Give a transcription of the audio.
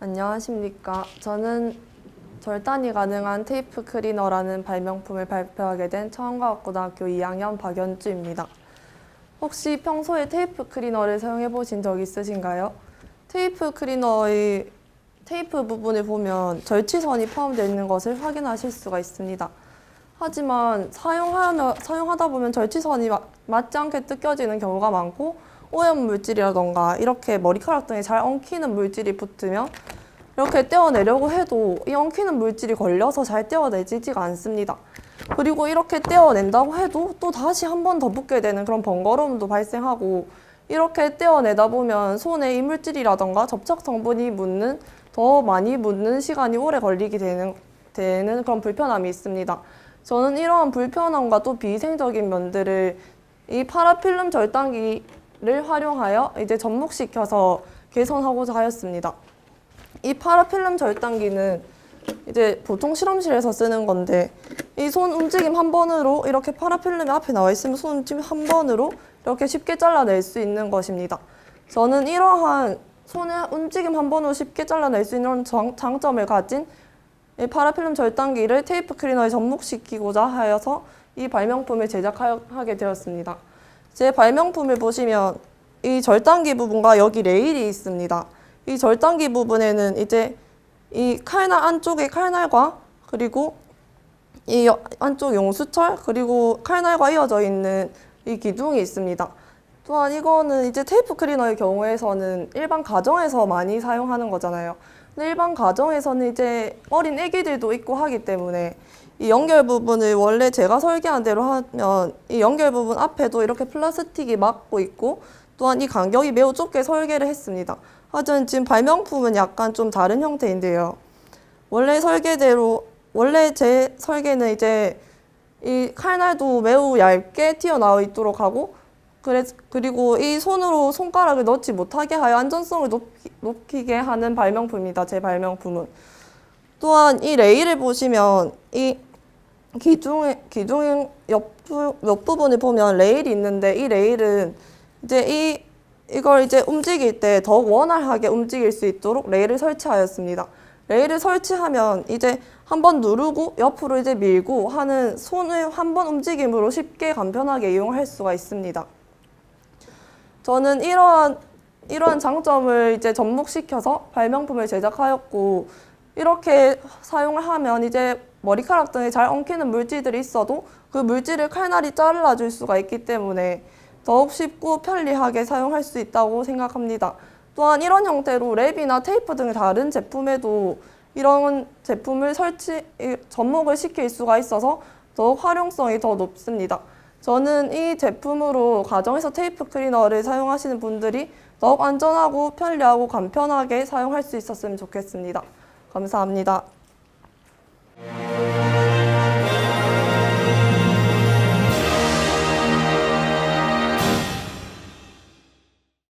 안녕하십니까. 저는 절단이 가능한 테이프 클리너라는 발명품을 발표하게 된 청원과학고등학교 2학년 박연주입니다. 혹시 평소에 테이프 클리너를 사용해 보신 적 있으신가요? 테이프 클리너의 테이프 부분을 보면 절취선이 포함되어 있는 것을 확인하실 수가 있습니다. 하지만 사용하다 보면 절취선이 마- 맞지 않게 뜯겨지는 경우가 많고 오염 물질이라던가 이렇게 머리카락 등에 잘 엉키는 물질이 붙으면 이렇게 떼어내려고 해도 이 엉키는 물질이 걸려서 잘 떼어내지지가 않습니다. 그리고 이렇게 떼어낸다고 해도 또 다시 한 번 더 붙게 되는 그런 번거로움도 발생하고 이렇게 떼어내다 보면 손에 이물질이라던가 접착 성분이 묻는 더 많이 묻는 시간이 오래 걸리게 되는, 되는 그런 불편함이 있습니다. 저는 이러한 불편함과 또 비위생적인 면들을 이 파라필름 절단기 를 활용하여 이제 접목시켜서 개선하고자 하였습니다. 이 파라필름 절단기는 이제 보통 실험실에서 쓰는 건데 이 손 움직임 한 번으로 이렇게 파라필름이 앞에 나와 있으면 손 움직임 한 번으로 이렇게 쉽게 잘라낼 수 있는 것입니다. 저는 이러한 손의 움직임 한 번으로 쉽게 잘라낼 수 있는 장, 장점을 가진 이 파라필름 절단기를 테이프 클리너에 접목시키고자 하여서 이 발명품을 제작하게 되었습니다. 제 발명품을 보시면 이 절단기 부분과 여기 레일이 있습니다. 이 절단기 부분에는 이제 이 칼날 안쪽에 칼날과 그리고 이 여- 안쪽 용수철 그리고 칼날과 이어져 있는 이 기둥이 있습니다. 또한 이거는 이제 테이프 클리너의 경우에서는 일반 가정에서 많이 사용하는 거잖아요. 근데 일반 가정에서는 이제 어린 애기들도 있고 하기 때문에 이 연결 부분을 원래 제가 설계한 대로 하면 이 연결 부분 앞에도 이렇게 플라스틱이 막고 있고 또한 이 간격이 매우 좁게 설계를 했습니다. 하지만 지금 발명품은 약간 좀 다른 형태인데요. 원래 설계대로 원래 제 설계는 이제 이 칼날도 매우 얇게 튀어나와 있도록 하고 그래, 그리고 이 손으로 손가락을 넣지 못하게 하여 안전성을 높이, 높이게 하는 발명품이다. 제 발명품은. 또한 이 레일을 보시면 이 기둥 옆, 부- 옆 부분을 보면 레일이 있는데 이 레일은 이제 이 이걸 이제 움직일 때 더욱 원활하게 움직일 수 있도록 레일을 설치하였습니다. 레일을 설치하면 이제 한 번 누르고 옆으로 이제 밀고 하는 손을 한 번 움직임으로 쉽게 간편하게 이용할 수가 있습니다. 저는 이러한 이러한 장점을 이제 접목시켜서 발명품을 제작하였고 이렇게 사용을 하면 이제 머리카락 등에 잘 엉키는 물질들이 있어도 그 물질을 칼날이 잘라줄 수가 있기 때문에 더욱 쉽고 편리하게 사용할 수 있다고 생각합니다. 또한 이런 형태로 랩이나 테이프 등 다른 제품에도 이런 제품을 설치, 이- 접목을 시킬 수가 있어서 더욱 활용성이 더 높습니다. 저는 이 제품으로 가정에서 테이프 클리너를 사용하시는 분들이 더욱 안전하고 편리하고 간편하게 사용할 수 있었으면 좋겠습니다. 감사합니다.